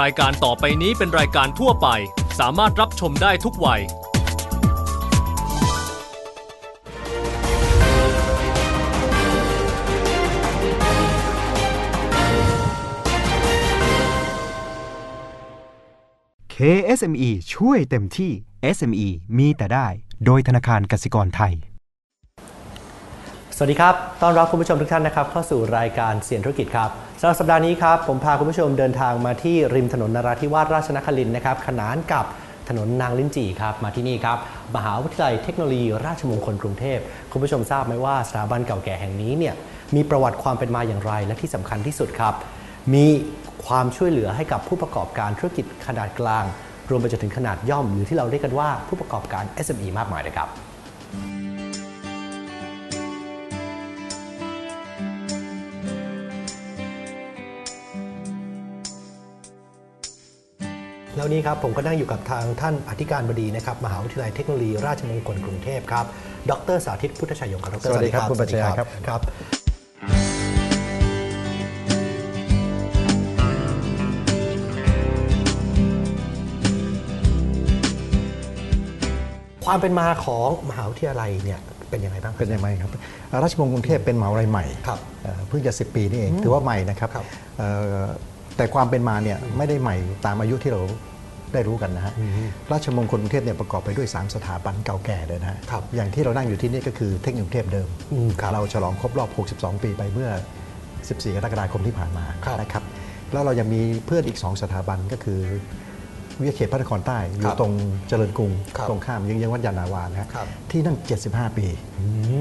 รายการต่อไปนี้เป็นรายการทั่วไป สามารถรับชมได้ทุกวัย KSME ช่วยเต็มที่ SME มีแต่ได้ โดยธนาคารกสิกรไทย สวัสดีครับ ต้อนรับคุณผู้ชมทุกท่านนะครับ เข้าสู่รายการเสียนธุรกิจครับ สำหรับสัปดาห์นี้ครับผมพาคุณผู้ชมเดินทางมาที่ริมถนนนราธิวาสราชนครินนะครับขนานกับถนนนางลิ้นจี่ครับมาที่นี่ครับมหาวิทยาลัยเทคโนโลยีราชมงคลกรุงเทพคุณผู้ชมทราบไหมว่าสถาบันเก่าแก่แห่งนี้เนี่ยมีประวัติความเป็นมาอย่างไร และที่สำคัญที่สุดครับ มีความช่วยเหลือให้กับผู้ประกอบการธุรกิจขนาดกลาง รวมไปจนถึงขนาดย่อมหรือที่เราเรียกกันว่าผู้ประกอบการ SME มากมายเลยครับ แล้วนี้ครับผมก็นั่งอยู่กับทางท่านอธิการบดีนะครับมหาวิทยาลัยเทคโนโลยีราชมงคลกรุงเทพครับ ดรสาธิตพุทธชัยยงครับดรสวัสดีครับคุณปัญญาครับครับความเป็นมาของมหาวิทยาลัยเนี่ยเป็นยังไงบ้างครับเป็นยังไงครับ ราชมงคลกรุงเทพเป็นมหาวิทยาลัยใหม่ครับเอ่อเพิ่งจะ 10 ปีนี่เองถือว่าใหม่นะครับครับเอ่อแต่ความเป็นมาเนี่ยไม่ได้ใหม่ตามอายุที่เรา ได้รู้กันนะฮะราชมงคลกรุงเทพเนี่ยประกอบไปด้วย 3 สถาบันเก่าแก่เลยนะฮะครับอย่างที่เรานั่งอยู่ที่นี่ก็คือเทคนิคกรุงเทพเดิมอืมครับเราฉลองครบรอบ 62 ปีไปเมื่อ 14 กรกฎาคมที่ผ่านมาครับนะครับแล้วเรายังมีเพื่อนอีก 2 สถาบันก็คือ วิทยาเขตพระนครใต้อคยู่รับตรงเจริญกรุงครับตรงข้ามยังยังวัดยานนาวานะฮะครับที่นั่น75 ปี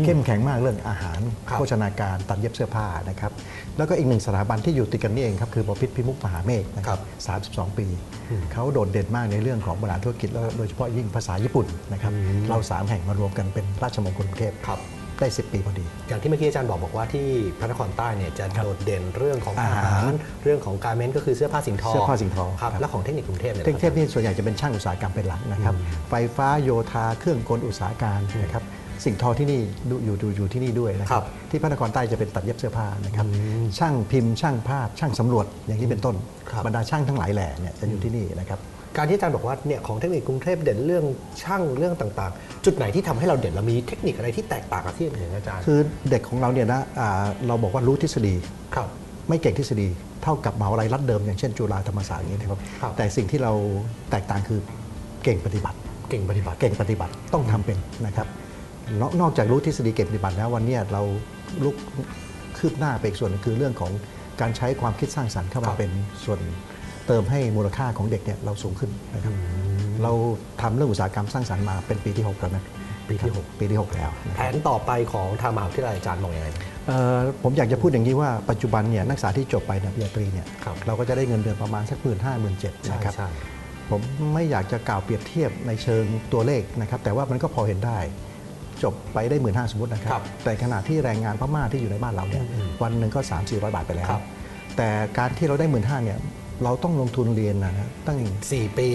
เข้มแข็งมากเรื่องอาหารครับโภชนาการตัดเย็บเสื้อผ้านะครับแล้วก็อีกหนึ่งสถาบันที่อยู่ติดกันนี่เองครับคือบพิษพิมุกมหาเมฆนะคครัรับ32 ปี เขาโดดเด่นมากในเรื่องของบริหารธุรกิจแล้วโดยเฉพาะยิ่งภาษาญี่ปุ่นนะครับเราสามแห่งมารวมกันเป็นราชมงคลกรุงเทพครับ ได้ 10 ปีพอดี อย่างที่เมื่อกี้อาจารย์บอกบอกว่าที่พระนครใต้เนี่ยจะโดดเด่นเรื่องของอาอาหาหารรเรื่องของการเมนต์ก็คือเสื้อผ้าสิ่งทอเสื้อผ้าสิ่งทอครับครับและของเทคนิคกรุงเทพเนี่ยเทคเทพนี่ส่วนใหญ่จะเป็นช่างอุตสาหกรรมเป็นหลักนะครับไฟฟ้าโยธาเครื่องกลอุตสาหการนะครับสิ่งทอที่นี่ดูอยู่อยู่อยู่ที่นี่ด้วยนะคครัรับบที่พระนครใต้จะเป็นตัดเย็บเสื้อผ้านะครับช่างพิมพ์ช่างภาพช่างสำรวจอย่างนี้เป็นต้นครับบรรดาช่างทั้งหลายแหล่เนี่ยจะอยู่ที่นี่นะครับ การที่อาจารย์บอกว่าเนี่ยของเทคนิคกรุงเทพเด่นเรื่องช่างเรื่องต่างๆ จุดไหนที่ทำให้เราเด่นเรามีเทคนิคอะไรที่แตกต่างกับที่อื่นอาจารย์คือเด็กของเราเนี่ยนะอ่าเราบอกว่ารู้ทฤษฎีครับไม่เก่งทฤษฎีเท่ากับมหาวิทยาลัยรัฐเดิม อย่างเช่นจุฬาธรรมศาสตร์อย่างนี้นะครับครับแต่สิ่งที่เราแตกต่างคือเก่งปฏิบัติ เก่งปฏิบัติเก่งปฏิบัติต้องทำเป็นนะครับนอกนอกจากรู้ทฤษฎีเก่งปฏิบัติแล้ววันเนี้ยเราลุกคืบหน้าไปอีกส่วนหนึงคือเรื่องของการใช้ความคิดสร้างสรรค์เข้าครัมาบเป็นส่วน เติมให้มูลค่าของเด็กเนี่ยเราสูงขึ้นนะครับเราทำเรื่องอุตสาหกรรมสร้างสรรค์มาเป็นปีที่6แล้วนะปีที่ครับปีที่หกแล้วนะแผนต่อไปของทางมหาวิทยาลัยอาจารย์มองยังไงเอ่อผมอยากจะพูดอย่างนี้ว่าปัจจุบันเนี่ยนักศึกษาที่จบไปเนี่ยปริญญาตรีเนี่ยครับเราก็จะได้เงินเดือนประมาณสักหมื่นห้าหมื่นเจ็ดใช่นะครับใช่ผมไม่อยากจะกล่าวเปรียบเทียบในเชิงตัวเลขนะครับแต่ว่ามันก็พอเห็นได้ จบไปได้หมื่นห้าสมมตินะครับ แต่ขณะที่แรงงานพม่าที่อยู่ในบ้านเราเนี่ยวันหนึ่งก็ 3 4 0 0 บาทไปแล้วครับแต่การที่เราได้หมื่นห้าเนี่ย เราต้องลงทุนเรียนนะฮะตั้งสี่ปี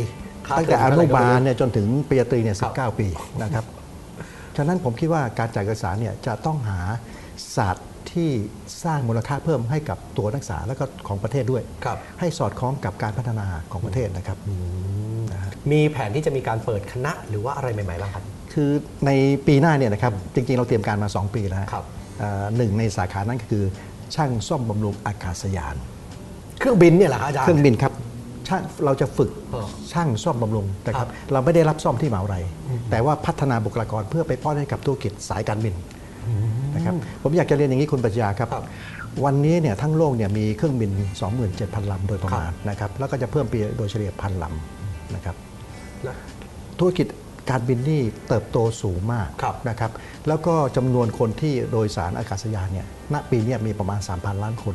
ค่าตั้งแต่เทอมนุบาลเท่ไหร่ก็ไม่รู้เนี่ยจนถึงปริญญาตรีเนี่ยครับ19ปีนะครับ ฉะนั้นผมคิดว่าการจ่ายเอกสารเนี่ยจะต้องหาศาสตร์ที่สร้างมูลค่าเพิ่มให้กับตัวนักศึกษาและก็ของประเทศด้วยครับให้สอดคล้องกับการพัฒนาของประเทศนะครับนะฮะมีแผนที่จะมีการเปิดคณะหรือว่าอะไรใหม่ๆบ้างครับ คือในปีหน้าเนี่ยนะครับจริงๆ เราเตรียมการมา 2 ปีแล้วฮะครับเอ่อหนึ่งในสาขานั้นก็คือช่างซ่อมบำรุงอากาศยาน เครื่องบินเนี่ยเหรอครับอาจารย์ เครื่องบินครับช่างเราจะฝึกอ๋อช่างซ่อมบำรุงนะคครัรับบเราไม่ได้รับซ่อมที่มหาวิทยาลัยแต่ว่าพัฒนาบุคลากรเพื่อไปป้อนให้กับธุรกิจสายการบินนะครับผมอยากจะเรียนอย่างนี้คุณปัญญาครับครับวันนี้เนี่ยทั้งโลกเนี่ยมีเครื่องบิน 27,000 ลำโดยประมาณนะครับแล้วก็จะเพิ่มปีโดยเฉลี่ยพันลำนะครับแล้วธุรกิจ การบินนี่เติบโตสูงมากครับนะครับ แล้วก็จำนวนคนที่โดยสารอากาศยานเนี่ย ณ ปีเนี้มีประมาณ 3,000 ล้านคน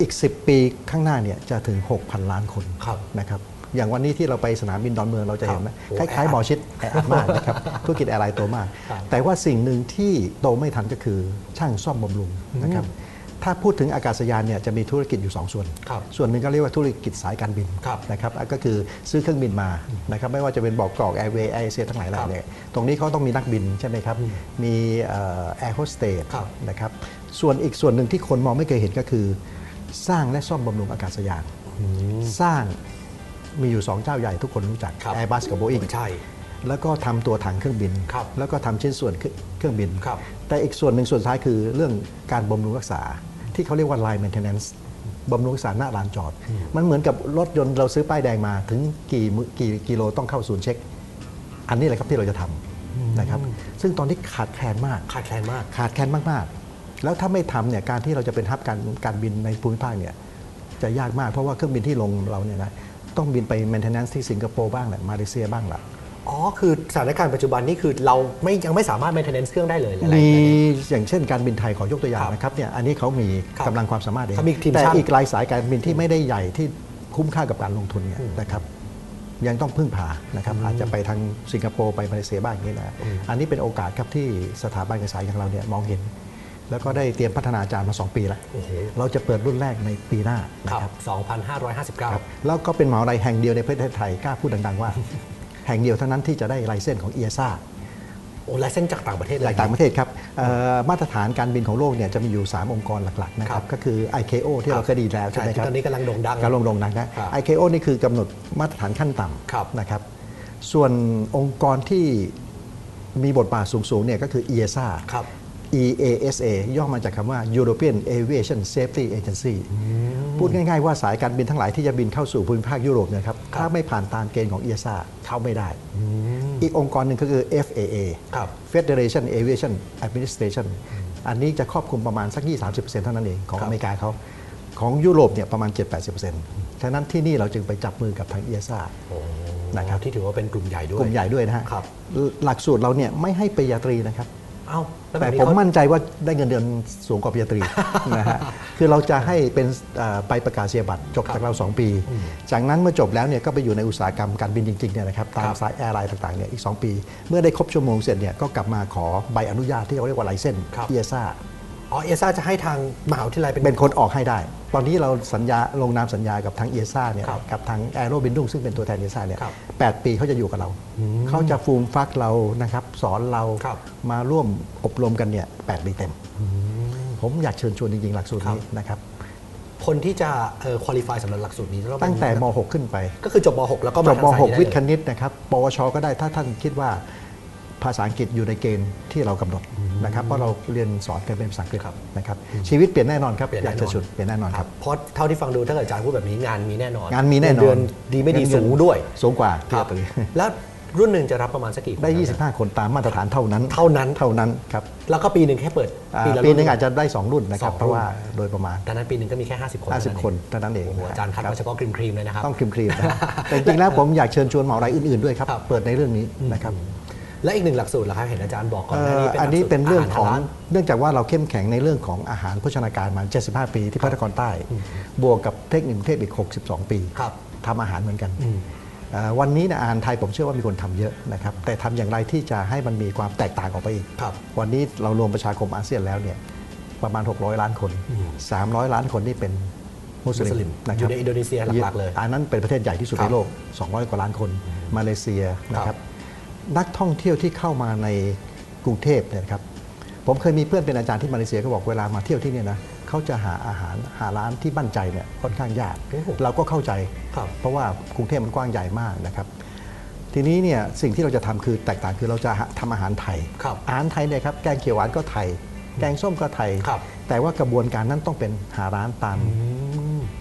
อีก 10 ปีข้างหน้าเนี่ยจะถึง 6,000 ล้านคนครับนะครับ อย่างวันนี้ที่เราไปสนามบินดอนเมืองเราจะเห็นนะโอ้คล้ายแออัดๆหมอชิดแออัดมากนะครับ ธุรกิจแอร์ไลน์โตมากครับแต่ว่าสิ่งหนึ่งที่โตไม่ทันก็คือช่างซ่อมบำรุงนะครับ ถ้าพูดถึงอากาศยานเนี่ยจะมีธุรกิจอยู่ 2 ส่วนครับส่วนหนึ่งก็เรียกว่าธุรกิจสายการบินครับนะครับอะก็คือซื้อเครื่องบินมานะครับไม่ว่าจะเป็นบอกกรอกแอร์เวย์แอร์เซียทั้งหลายแหล่เนี่ยตรงนี้เขาต้องมีนักบินใช่ไหมครับ มีแอร์โฮสเตสครับนะครับส่วนอีกส่วนหนึ่งที่คนมองไม่เคยเห็นก็คือ สร้างและซ่อมบำรุงอากาศยาน สร้างมีอยู่ 2 เจ้าใหญ่ทุกคนรู้จักครับ Airbus กับ Boeing ใช่แล้วก็ทำตัวถังเครื่องบินครับแล้วก็ทำชิ้นส่วนเครื่องบินครับแต่อีกส่วนหนึ่งส่วนท้ายคือเรื่องการบำรุงรักษา ที่เขาเรียกว่า line maintenance บำรุงรักษาหน้าลานจอด มันเหมือนกับรถยนต์เราซื้อป้ายแดงมาถึงกี่มื้อกี่กิโลต้องเข้าศูนย์เช็ค อันนี้แหละครับที่เราจะทำนะครับซึ่งตอนนี้ขาดแคลนมาก ขาดแคลนมาก ขาดแคลนมากๆ แล้วถ้าไม่ทำเนี่ยการที่เราจะเป็นฮับการการบินในภูมิภาคเนี่ยจะยากมากเพราะว่าเครื่องบินที่ลงเราเนี่ยนะต้องบินไป maintenance ที่สิงคโปร์บ้างแหละมาเลเซียบ้างละ อ๋อ คือสถานการณ์ปัจจุบันนี่คือเราไม่ยังไม่สามารถ maintenance เครื่องได้เลยหลายๆมีประเทศอย่างเช่นการบินไทยขอยกตัวอย่าครับงนะครับเนี่ยอันนี้เขามีครับกำลังความสามารถเองเขามีทีมแต่ช่างอีกหลายสายการบินที่ไม่ได้ใหญ่ที่คุ้มค่ากับการลงทุนเนี่ยนะครับยังต้องพึ่งพานะครับอาจจะไปทางสิงคโปร์ไปมาเลเซียบ้างอย่างนี้นะอันนี้เป็นโอกาสครับที่สถาบันการศึกษาอย่างเราเนี่ยมองเห็น แล้วก็ได้เตรียมพัฒนาอาจารย์มา 2 ปีแล้วโอ้โหเราจะเปิดรุ่นแรกในปีหน้านะคครัรับบครับ 2,559 แล้วก็เป็นมหาวิทยาลัยแห่งเดียวในประเทศไทยกล้าพูดดังๆว่า แห่งเดียวเท่านั้นที่จะได้ไลเซนส์ของเอียซ่าโอ้ลายเส้นจากต่างประเทศเลยจากต่างประเทศครับเอ่อมาตรฐานการบินของโลกเนี่ยจะมีอยู่ 3 องค์กรหลักๆนะคครัรับบก็คือ ICAO ที่เราเคยไดีแล้วใช่ไหมครับตอนนี้กำลังโด่งดังการลงลงดังนะครับ ICAO นี่คือกำหนดมาตรฐานขั้นต่ครับำนะครับส่วนองค์กรที่มีบทบาทสูงๆเนี่ยก็คือ EASA ครับ EASA ย่อมาจากคำว่า European Aviation Safety Agency พูดง่ายๆว่าสายการบินทั้งหลายที่จะบินเข้าสู่ภูมิภาคยุโรปเนยครับถ้าไม่ผ่านตามเกณฑ์ของ EASA เข้าไม่ได้ อีกองค์กรหนึ่งก็คือ FAA ครับ Federation Aviation Administration อันนี้จะครอบคลุมประมาณสัก 20-30%เท่านั้นเองของครับอเมริกาเขาของยุโรปเนี่ยประมาณ 7-80%ฉะนั้นที่นี่เราจึงไปจับมือกับทาง EASA นะครับที่ถือว่าเป็นกลุ่มใหญ่ด้วย กลุ่มใหญ่ด้วยนะฮะครับหลักสูตรเราเนี่ยไม่ให้ปริญญาตรีนะครับ เอ้าล้วแต่บบนี้ผมเขา มั่นใจว่าได้เงินเดือนสูงกว่าปริญญาตรี นะฮะคือเราจะให้เป็นเอ่อไปประกาศเสียบัตรจบจากเรา 2 ปี จากนั้นเมื่อจบแล้วเนี่ยก็ไปอยู่ในอุตสาหกรรมการบินจริงๆเนี่ยนะครับตามสายแอร์ไลน์ต่างๆเนี่ยอีก 2 ปี เมื่อได้ครบชั่วโมงเสร็จเนี่ยก็กลับมาขอใบอนุญาตที่เขาเรียกว่าไลเซนส์ครับ เอซ่าอ๋อเอซ่าจะให้ทางมหาวิทยาลัยเป็นเป็นคนออกให้ได้ ตอนนี้เราสัญญาลงนามสัญญากับทางเอซ่าเนี่ยครับกับทางแอโรบินดุงซึ่งเป็นตัวแทนเอซ่าเนี่ยครับแปดปีเขาจะอยู่กับเรา เขาจะฟูมฟักเรานะครับสอนเราครับ มาร่วมอบรมกันเนี่ยแปดปีเต็ม ผมอยากเชิญชวนจริงๆ หลักสูตรนี้นะครับคนที่จะเอ่อคุริฟายสำหรับหลักสูตรนี้ต้องเป็นตั้งแต่ม .6 ขึ้นไป ก็คือจบม .6 แล้วก็จมาบทางมสายนี้ได้ .6 วิทย์คเลยณิตนะครับ ปวช ก็ได้ถ้าท่านคิดว่า ภาษาอังกฤษอยู่ในเกณฑ์ที่เรากำหนดนะครับเพราะเราเรียนสอนกันเป็นภาษาอังกฤษนะครับชีวิตเปลี่ยนแน่นอนครับเปลี่ยนอแน่ยากนอนจะชุดเปลี่ยนแน่นอนครับเพราะเท่าที่ฟังดูถ้าเกิดอาจารย์พูดแบบนี้งานมีแน่นอนงานมีแน่นอนเดือนดีไม่ดีเงินสูงด้วย สูงกว่าครับปริญญาตรีแล้วรุ่นหนึ่งจะรับประมาณสักกี่คนได้ครับ25 คนตามมาตรฐานเท่านั้น เท่านั้น เท่านั้นครับ แล้วก็ปีหนึ่งแค่เปิดอ่าละปีหนึงรุ่อาจจะได้ 2 รุ่นนะครับสองรุ่นเพราะว่าโดยประมาณดังนั้นปีหนึ่งก็มีแค่ 50 คน 50 คนเท่านั้นเองโอ้โหอาจารย์คัดคบมาเฉพาะครีมครีมๆเลยนะครับ ต้องครีมๆนะแต่จริงๆแล้วผมอยากเชิญชวนมหาวิทยาลัยอื่นๆด้วยครับครับ เปิดในเรื่องนี้นะครับ และอีกหนึ่งหลักสูตรเหรอครับเห็นอาจารย์บอกก่อนหเอ่น้าอนี้อันนี้เป็นเรื่องของาหาเนื่องจากว่าเราเข้มแข็งในเรื่องของอาหารโภชนาการมา 75 ปีที่พัฒนากรใต้ บวกกับเทคนิคกรุงเทพอีก62 ปีครับทำอาหารเหมือนกันอืมเอ่อวันนี้เนี่ยอาหารไทยผมเชื่อว่ามีคนทำเยอะนะครับแต่ทำอย่างไรที่จะให้มันมีความแตกต่างออกไปอีกครับวันนี้เรารวมประชาคมอาเซียนแล้วเนี่ยประมาณ 600 ล้านคน 300 ล้านคนนี่เป็นมุสมุสลิลิมมนะคอรับยู่ในอินโดนีเซียหลักๆเลยอันนั้นเป็นประเทศใหญ่ที่สุดครับในโลก 200 กว่าล้านคน มาเลเซียนะคครัรับบ นักท่องเที่ยวที่เข้ามาในกรุงเทพเนี่ยนะครับผมเคยมีเพื่อนเป็นอาจารย์ที่มาเลเซียเขาบอกเวลามาเที่ยวที่เนี่ยนะเขาจะหาอาหารหาร้านที่มั่นใจเนี่ยค่อนข้างยากโอ้โหเราก็เข้าใจครับเพราะว่ากรุงเทพมันกว้างใหญ่มากนะครับ ทีนี้เนี่ยสิ่งที่เราจะทำคือแตกต่างคือเราจะหาทำอาหารไทยครับอาหารไทยเนี่ยครับแกงเขียวหวานก็ไทย แกงส้มก็ไทยครับแต่ว่ากระบวนการนั้นต้องเป็นหาร้านตาม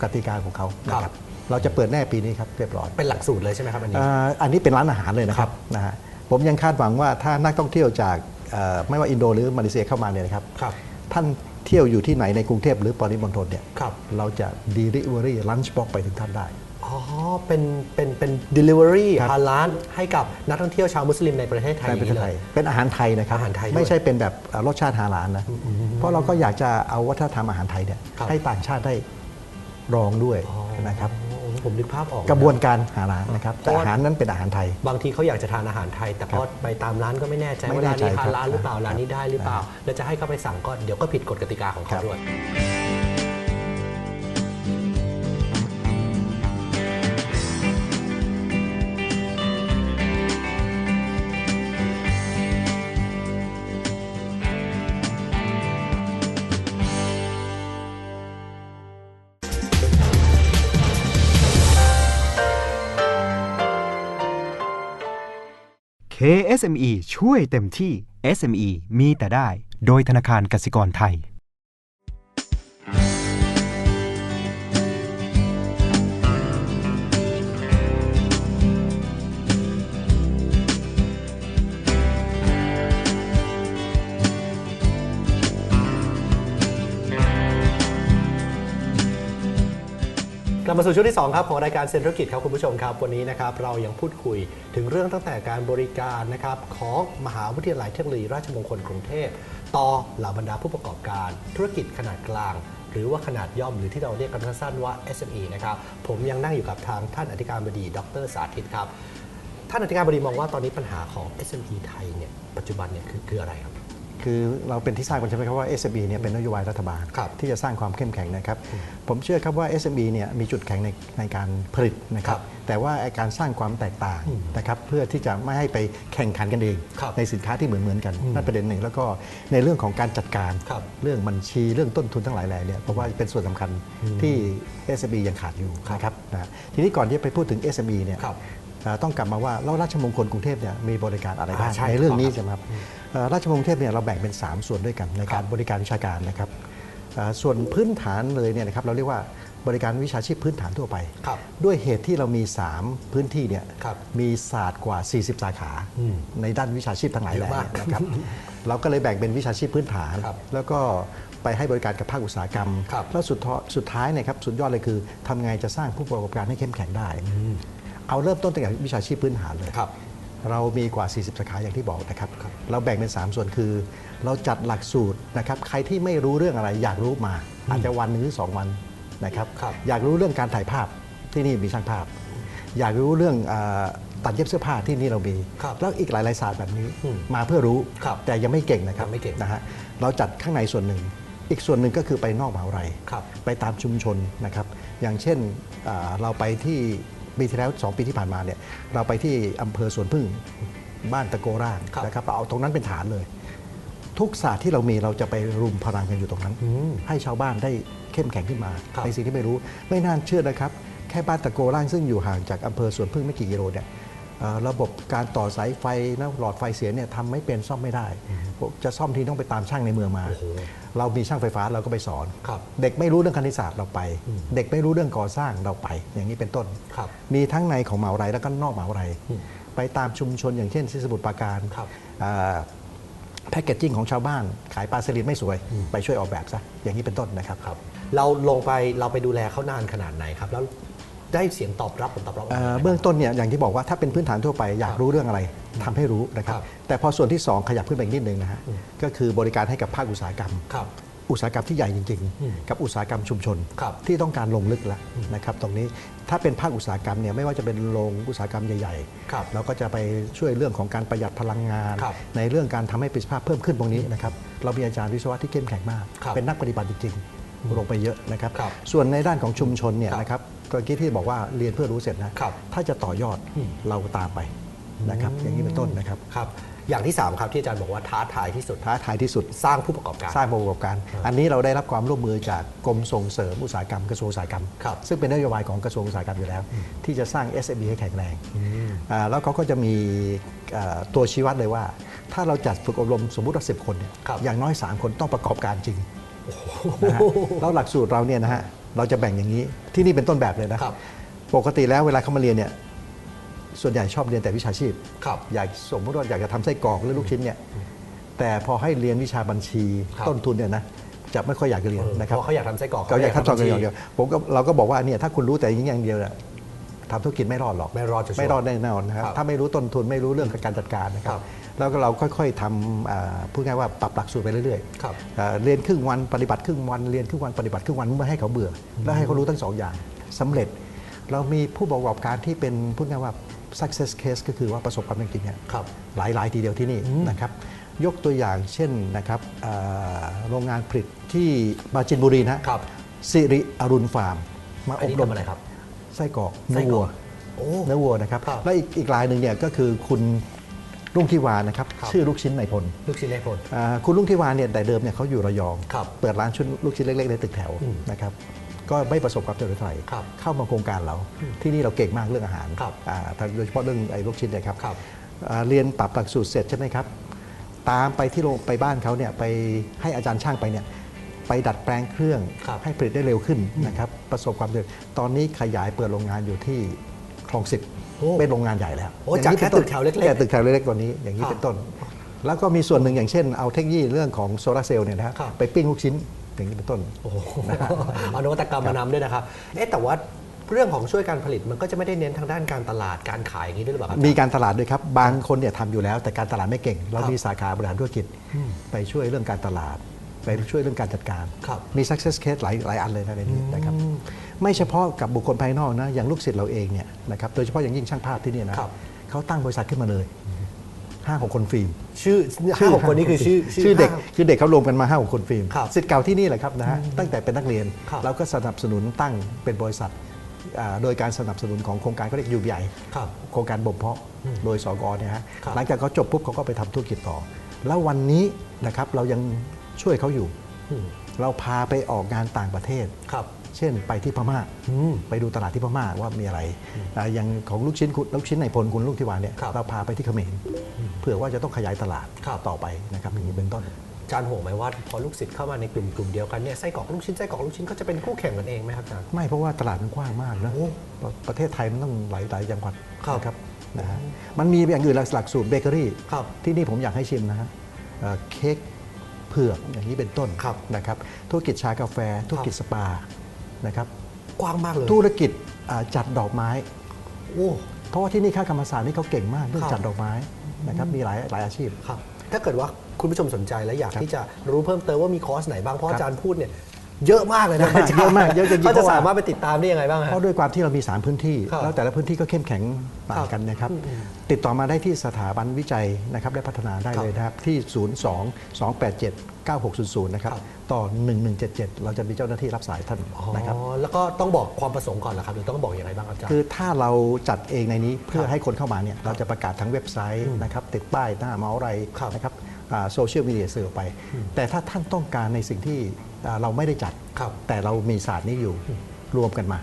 กติกาของเขานะคครัรับบเราจะเปิดแน่ปีนี้ครับเรียบร้อยเป็นหลักสูตรเลยใช่ไหมครับอันนี้เอ่ออันนี้เป็นร้านอาหารเลยนะครับนะฮะ ผมยังคาดหวังว่าถ้านักท่องเที่ยวจากเอ่อไม่ว่าอินโดหรือมาเลเซียเข้ามาเนี่ยนะครับครับท่านเที่ยวอยู่ที่ไหนในกรุงเทพหรือปริมณฑลเนี่ยครับเราจะ delivery lunch box ไปถึงท่านได้ อ๋อ เป็นเป็นเป็น delivery ครับฮาลานให้กับนักท่องเที่ยวชาวมุสลิมในประเทศไทยในประเทศไทยอย่างนี้เลยเป็นอาหารไทยนะครับอาหารไทยด้วยไม่ใช่เป็นแบบเอ่อรสชาติฮาลาลนะ เพราะเราก็อยากจะเอาวัฒนธรรมอาหารไทยเนี่ยครับให้ต่างชาติได้รองด้วยนะครับโอ้ ผมนึกภาพออกกระบวนการฮาลาลนะครับเพแต่ราะว่าอาหารนั้นเป็นอาหารไทย บางทีเขาอยากจะทานอาหารไทย แต่พอไปตามร้านก็ไม่แน่ใจไม่ว่าแน่ร้านใจนี้ครัฮาบลาลหรือเปล่าครับร้านนี้ได้หรือเปล่า แล้วจะให้เขาไปสั่งก็เดี๋ยวก็ผิดกฎกติกาของครัเขาบด้วย KSME ช่วยเต็มที่ SME มีแต่ได้ โดยธนาคารกสิกรไทย มาสู่ช่วงที่ 2 ครับของรายการเซ็นธุรกิจครับคุณผู้ชมครับ วันนี้นะครับเรายังพูดคุยถึงเรื่องตั้งแต่การบริการนะครับของมหาวิทยาลัยเทคโนโลยีราชมงคลกรุงเทพ ต่อเหล่าบรรดาผู้ประกอบการธุรกิจขนาดกลาง หรือว่าขนาดย่อมหรือที่เราเรียกกันสั้นๆว่า SME นะครับผมยังนั่งอยู่กับทางท่านอธิการบดี ดรสาธิตครับ ท่านอธิการบดีมองว่าตอนนี้ปัญหาของ SME ไทยเนี่ยปัจจุบันเนี่ยคือคืออะไรครับ คือเราเป็นที่ทราบกันใช่ไหมครับว่า SME เนี่ยเป็นนโยบายรัฐบาลครับที่จะสร้างความเข้มแข็งนะครับ ผมเชื่อครับว่า SME เนี่ยมีจุดแข็งในในการผลิตนะครัครับบแต่ว่าไอ้การสร้างความแตกต่างอืมนะครับเพื่อที่จะไม่ให้ไปแข่งขันกันเองครับในสินค้าที่เหมือนเหมือนๆกันอืมนั่นประเด็นหนึ่ง แล้วก็ในเรื่องของการจัดการครับเรื่องบัญชีเรื่องต้นทุนทั้งหลายแหล่เนี่ยเพราะว่าเป็นส่วนสำคัญที่ SME ยังขาดอยู่ครับนะครับนะทีนี้ก่อนที่จะไปพูดถึง SME เนี่ยครับเอ่อ ต้องกลับมาว่าแล้วราชมงคลกรุงเทพเนี่ยมีบริการอะไรบ้างอ่าใช่ในเรื่องนี้ครับใช่ไหมครับเอ่อราชมงคลกรุงเทพเนี่ยเราแบ่งเป็น 3 ส่วนด้วยกันในการบริการวิชาการนะครับเอ่อส่วนพื้นฐานเลยเนี่ยนะครับเราเรียกว่าบริการวิชาชีพพื้นฐานทั่วไปครับด้วยเหตุที่เรามี 3 พื้นที่เนี่ยครับมีศาสตร์กว่า 40 สาขาอืมในด้านวิชาชีพทั้งหลายแหล่เยอะมากนะครับเราก็เลยแบ่งเป็นวิชาชีพพื้นฐานครับแล้วก็ไปให้บริการกับภาคอุตสาหกรรมครับแล้วสุดท้ายสุดท้ายเนยครับสุดยอดเลยคือทำไงจะสร้างผู้ประกอบการให้เข้มแข็งได้ เอาเริ่มต้นตั้งแต่วิชาชีพพื้นฐานเลยครับเรามีกว่า 40 สาขาอย่างที่บอกนะครับ เราแบ่งเป็น 3 ส่วนคือ เราจัดหลักสูตรนะครับ ใครที่ไม่รู้เรื่องอะไรอยากรู้มา อาจจะวันหนึ่งหรือสองวันนะครับครับอยากรู้เรื่องการถ่ายภาพที่นี่มีช่างภาพ อยากรู้เรื่องเออตัดเย็บเสื้อผ้าที่นี่เรามีครับแล้วอีกหลายๆศาสตร์แบบนี้อืมมาเพื่อรู้ครับแต่ยังไม่เก่งนะครับยังไม่เก่งนะฮะเราจัดข้างในส่วนหนึ่ง อีกส่วนหนึ่งก็คือไปนอกมหาวิทยาลัยครับไปตามชุมชนนะครับ อย่างเช่นอ่าเราไปที่ ปีที่แล้ว 2 ปีที่ผ่านมาเนี่ยเราไปที่อำเภอสวนพึ่งบ้านตะโกร่างครับนะครับเราเอาตรงนั้นเป็นฐานเลย ทุกศาสตร์ที่เรามีเราจะไปรุมพลังกันอยู่ตรงนั้นอืมให้ชาวบ้านได้เข้มแข็งขึ้นมาครับในสิ่งที่ไม่รู้ไม่น่าเชื่อนะครับ แค่บ้านตะโกร่างซึ่งอยู่ห่างจากอำเภอสวนพึ่งไม่กี่กิโลเนี่ยเอ่อระบบการต่อสายไฟนะหลอดไฟเสียเนี่ยทำไม่เป็นซ่อมไม่ได้ จะซ่อมทีต้องไปตามช่างในเมืองมาโอ้โห เรามีช่างไฟฟ้าเราก็ไปสอน ครับ เด็กไม่รู้เรื่องคณิตศาสตร์เราไป อืมเด็กไม่รู้เรื่องก่อสร้างเราไป อย่างนี้เป็นต้น ครับมีทั้งในของมหาวิทยาลัยแล้วก็นอกมหาวิทยาลัยอืมไปตามชุมชนอย่างเช่นที่สมุทรปราการครับแพคเกจจิ้งของชาวบ้าน ขายปลาสลิดไม่สวยไปช่วยออกแบบซะอย่างนี้เป็นต้นนะครับ ครับ เราลงไปเราไปดูแลเขานานขนาดไหนครับ แล้ว ได้เสียงตอบรับผลตอบรับออกเอ่มาอยังไงเบื้องต้นเนี่ยอย่างที่บอกว่าถ้าเป็นพื้นฐานทั่วไปอยากรู้เรื่องอะไรทำให้รู้นะครับครับ แต่พอส่วนที่ 2 ขยับขึ้นไปอีกนิดนึงนะฮะก็คือบริการให้กับภาคอุตสาหกรรม ครับ อุตสาหกรรมที่ใหญ่จริง อืมๆ กับอุตสาหกรรมชุมชน ครับที่ต้องการลงลึกแล้วนะครับตรงนี้ถ้าเป็นภาคอุตสาหกรรมเนี่ยไม่ว่าจะเป็นโรงอุตสาหกรรมใหญ่ครับๆเราก็จะไปช่วยเรื่องของการประหยัดพลังงาน ครับในเรื่องการทำให้ประสิทธิภาพเพิ่มขึ้นตรงนี้นะครับเรามีอาจารย์วิศวะที่เข้มแข็งมาก ครับเป็นนักปฏิบัติจริงๆลงไปเยอะนะครับ ครับส่วนในด้านของชุมชนเนี่ยครับนะครับ เมื่อกี้ที่บอกว่าเรียนเพื่อรู้เสร็จนะครับถ้าจะต่อยอดอืมเราตามไปนะครับ อย่างนี้เป็นต้นนะครับ ครับ อย่างที่ 3 ครับที่อาจารย์บอกว่าท้าทายที่สุด ท้าทายที่สุด สร้างผู้ประกอบการ สร้างผู้ประกอบการ อันนี้เราได้รับความร่วมมือจากกรมส่งเสริมอุตสาหกรรมกระทรวงอุตสาหกรรมครับซึ่งเป็นนโยบายของกระทรวงอุตสาหกรรมอยู่แล้ว ที่จะสร้าง SME ให้แข็งแรงอ่าแล้วเขาก็จะมีอ่าตัวชี้วัดเลยว่า ถ้าเราจัดฝึกอบรมสมมุติว่าสิคนเนี่ยครับอย่างน้อย 3 คนต้องประกอบการจริงนะฮะแล้วหลักสูตรเราเนี่ยนะฮะ เราจะแบ่งอย่างนี้ที่นี่เป็นต้นแบบเลยนะครับ ปกติแล้วเวลาเขามาเรียนเนี่ยส่วนใหญ่ชอบเรียนแต่วิชาชีพครับอยากสมมติว่าอยากจะทำไส้กรอกหรือลูกชิ้นเนี่ยแต่พอให้เรียนวิชาบัญชีครับ ต้นทุนเนี่ยนะจะไม่ค่อยอยากจะเรียนเออนะครับ เพราะเขาอยากทำไส้กรอกเขาอยากทำสองเขาอยากทำบัญชีอย่างเดียวผมก็เราก็บอกว่าเนี่ยถ้าคุณรู้แต่อย่างอย่างเดียวเนี่ยทำธุรกิจไม่รอดหรอก ไม่รอดจะชัวร์ไม่รอดแน่นอนนะครับ ครับถ้าไม่รู้ต้นทุนไม่รู้เรื่องการจัดการนะครัครับบ แล้วก็เราค่อยๆทำอ่าพูดง่ายๆว่าปรับหลักสูตรไปเรื่อยครับอ่าเรียนครึ่งวันปฏิบัติครึ่งวันเรียนครึ่งวันปฏิบัติครึ่งวันไม่ให้เขาเบื่อ แล้วให้เขารู้ทั้งสองอย่างสำเร็จ เรามีผู้ประกอบการที่เป็นพูดง่ายๆว่า success case ก็คือว่าประสบความสำเร็จจริงๆเนี่ยครับหลายหลายทีเดียวที่นี่นะครับยกตัวอย่างเช่นนะครับอ่าโรงงานผลิตที่ปราจินบุรีนะครับสิริอรุณฟาร์ม มาอัอนบนี้รมทำอะไรครับไส้กรอกไส้เนื้อกรวัอวกโอ้เนื้อวัวนะครับครับและอีกอีกรายหนึ่งเนี่ยก็คือคุณ รุ่งทิวานะครับครับ ชื่อลูกชิ้นในพลลูกชิ้นในพลอ่าคุณลุงทิวาเนี่ยแต่เดิมเนี่ยเขาอยู่ระยอง ครับเปิดร้านชุดลูกชิ้นเล็กๆในตึกแถวอืมนะครับก็ไม่ประสบความสำเร็จเท่าไหร่ครับเข้ามาโครงการเราที่นี่เราเก่งมากเรื่องอาหารครับอ่าโดยเฉพาะเรื่องไอ้ลูกชิ้นเนี่ยครับครับ อ่าเรียนปรับหลักสูตรเสร็จใช่ไหมครับ ตามไปที่โรงไปบ้านเขาเนี่ยไปให้อาจารย์ช่างไปเนี่ยไปดัดแปลงเครื่องครับให้ผลิตได้เร็วขึ้นนะครับประสบความสำเร็จตอนนี้ขยายเปิดโรงงานอยู่ที่คลองสิบโอ้ เป็นโรงงานใหญ่แล้วโอ้อย่งจากนี้แค่เป็นตึกแถวเล็กๆแค่ตึกแถวเล็กๆตัวนี้อย่างนี้ครับเป็นต้น แล้วก็มีส่วนหนึ่งอย่างเช่นเอาเทคโนโลยีเรื่องของโซลาร์เซลล์เนี่ยนะฮะครับไปปิ้งลูกชิ้นอย่างนี้เป็นต้นโอ้โหเอานวัตกรรมมานำด้วยนะครับเอ๊ะแต่ว่าเรื่องของช่วยการผลิตมันก็จะไม่ได้เน้นทางด้านการตลาดการขายอย่างนี้ด้วยหรือเปล่าครับมีการตลาดด้วยครับ บางคนเนี่ยทำอยู่แล้ว แต่การตลาดไม่เก่ง เราครับมีสาขาบริหารธุรกิจไปช่วยเรื่องการตลาด ไปช่วยเรื่องการจัดการครับมี success case หลายหลายอันเลยนะในนี้นะครับไม่เฉพาะกับบุคคลภายนอกนะอย่างลูกศิษย์เราเองเนี่ยนะครับโดยเฉพาะอย่างยิ่งช่างภาพที่เนี่ยนะครับเขาตั้งบริษัทขึ้นมาเลยห้าหกคนฟิล์มชื่อห้าหกคนนี้คือชื่อชื่อเด็กห้าคือเด็กเขารวมกันมาห้าหกคนฟิล์มครับสิทธิ์เก่าที่นี่แหละครับนะฮะตั้งแต่เป็นนักเรียนครับเราก็สนับสนุนตั้งเป็นบริษัทอ่าโดยการสนับสนุนของโครงการเขาเรียกยูบีไอครับโครงการบ่มเพาะโดยสกเนี่ยฮะครับหลังจากเขาจบปุ๊บเขาก็ไปทำธุรกิจต่อ แล้ววันนี้นะครับเรายัง ช่วยเขาอยู่อืมเราพาไปออกงานต่างประเทศครับ เช่นไปที่พม่าอืมไปดูตลาดที่พม่าว่ามีอะไรอ่าอย่างของลูกชิ้นคุณลูกชิ้นในพลคุณลูกที่วานเนี่ยครับเราพาไปที่เขมรเผื่อว่าจะต้องขยายตลาดครับต่อไปนะครับอย่างนี้เป็นต้นอาจารย์ห่วงไหมว่าพอลูกศิษย์เข้ามาในกลุ่มกลุ่มเดียวกันเนี่ยไส้กรอกลูกชิ้นไส้กรอกลูกชิ้นก็จะเป็นคู่แข่งกันเองไหมครับอาจารย์ไม่เพราะว่าตลาดมันกว้างมากนะโอ้ประประเทศไทยมันต้องหลายหลายจังหวัดครับนะครับนะฮะมันมีอย่างอื่นหลักหลักสูตรเบเกอรี่ครับที่นี่ผมอยากให้ชิมนะฮะเอ่อเค้ก เผือกอย่างนี้เป็นต้นครับนะครับธุรกิจชากาแฟ ธุรกิจสปานะครับกว้างมากเลยธุรกิจอ่าจัดดอกไม้โอ้เพราะว่าที่นี่ค่ากรรมศาสตร์นี่เขาเก่งมากเรื่องครับจัดดอกไม้นะครับมีหลายหลายอาชีพครับถ้าเกิดว่าคุณผู้ชมสนใจและอยากครับที่จะรู้เพิ่มเติมว่ามีคอร์สไหนบ้างเพราะครับอาจารย์พูดเนี่ย เยอะมากเลยนะเยอะมากเยอะมากเยอะจริงๆเขาจะเพราะว่าสามารถไปติดตามได้ยังไงบ้างฮะเพราะด้วยความที่เรามี 3 พื้นที่ครับแล้วแต่ละพื้นที่ก็เข้มแข็งต่างกันนะครับ ติดต่อมาได้ที่สถาบันวิจัยนะครับและพัฒนาได้ครับเลยนะครับ ที่ 0 2 2 8 7 9 6 0 0 นะครับครับ ต่อ 1177 เราจะมีเจ้าหน้าที่รับสายท่านอ๋อนะครับแล้วก็ต้องบอกความประสงค์ก่อนเหรอครับหรือต้องบอกอย่างไรบ้างครับอาจารย์คือถ้าเราจัดเองในนี้เพื่อครับให้คนเข้ามาเนี่ยเราจะประกาศทั้งเว็บไซต์นะครับติดป้ายหน้าเมาส์อะไรครับนะครับโซเชียลมีเดียสื่อออกไป แต่ถ้าท่านต้องการในสิ่งที่อ่า เราไม่ได้จัดครับแต่เรามีศาสตร์นี้อยู่รวมกันมา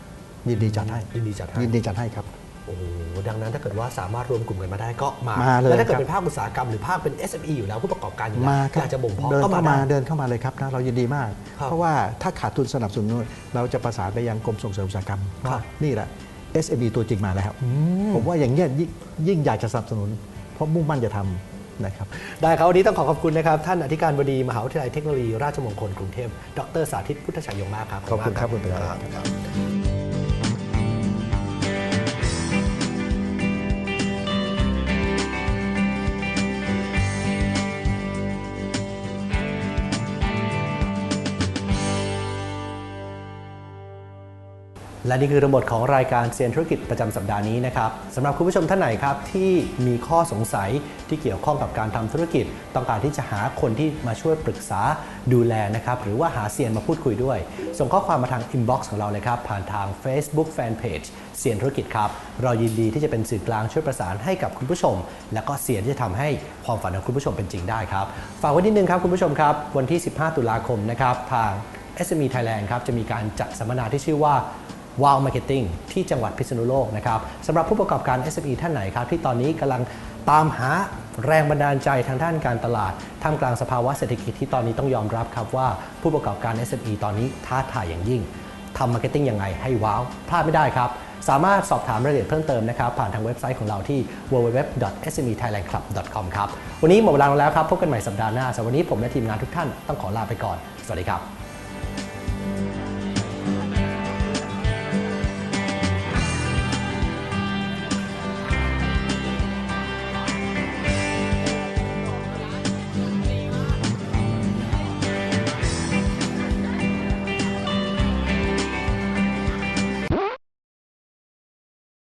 ยินดีจัดให้ยินดีจัดให้ยินดีจัดให้ครับโอ้โหดังนั้นถ้าเกิดว่าสามารถรวมกลุ่มกันมาได้ก็มามาเลยแล้วถ้าเกิดครับเป็นภาคอุตสาหกรรมหรือภาคเป็น SME อยู่แล้วผู้ประกอบการอยู่แล้วมาคอรับยากจะบ่มเพาะเดินก็มาเข้ามาได้เดินเข้ามาเลยครับนะเรายินดีมากครับเพราะว่าถ้าขาดทุนสนับสนุนเราจะประสานไปยังกรมส่งเสริมอุตสาหกรรมครับว่านี่แหละ SME ตัวจริงมาแล้วผมว่าอย่างเงี้ยยิ่งยิ่งอยากจะสนับสนุน เพราะมุ่งมั่นจะทำ นะครับได้ครับวันนี้ต้องขอขอบคุณนะครับ ท่านอธิการบดี มหาวิทยาลัยเทคโนโลยีราชมงคลกรุงเทพ ดรสาธิตพุทธชัยยงมากครับ ขอบคุณครับคุณประธานครับ และนี่คือทั้งหมดของรายการเซียนธุรกิจประจำสัปดาห์นี้นะครับสำหรับคุณผู้ชมท่านไหนครับที่มีข้อสงสัยที่เกี่ยวข้องกับการทำธุรกิจ ต้องการที่จะหาคนที่มาช่วยปรึกษาดูแลนะครับหรือว่าหาเซียนมาพูดคุยด้วย ส่งข้อความมาทางอินบ็อกซ์ของเราเลยครับผ่านทาง Facebook Fanpage เซียนธุรกิจครับเรายินดีที่จะเป็นสื่อกลางช่วยประสานให้กับคุณผู้ชม และก็เซียนที่จะทำให้ความฝันของคุณผู้ชมเป็นจริงได้ครับฝากไว้นิดนึงครับคุณผู้ชมครับวันที่ 15 ตุลาคมนะครับทาง SME Thailand ครับจะมีการจัดสัมมนาที่ชื่อว่า ว้าวมาร์เก็ตติ้งที่จังหวัดพิษณุโลกนะครับสำหรับผู้ประกอบการ SME ท่านไหนครับ ที่ตอนนี้กำลังตามหาแรงบันดาลใจทางด้านการตลาดท่ามกลางสภาวะเศรษฐกิจที่ตอนนี้ต้องยอมรับครับว่าผู้ประกอบการ SME ตอนนี้ท้าทายอย่างยิ่งทำมาร์เก็ตติ้งยังไงให้ว้าวพลาดไม่ได้ครับ สามารถสอบถามรายละเอียดเพิ่มเติมนะครับ ผ่านทางเว็บไซต์ของเราที่ www.smethailandclub.com ครับ วันนี้หมดเวลาลงแล้วครับ พบกันใหม่สัปดาห์หน้าสำหรับวันนี้ผมและทีมงานทุกท่านต้องขอลาไปก่อน สวัสดีครับ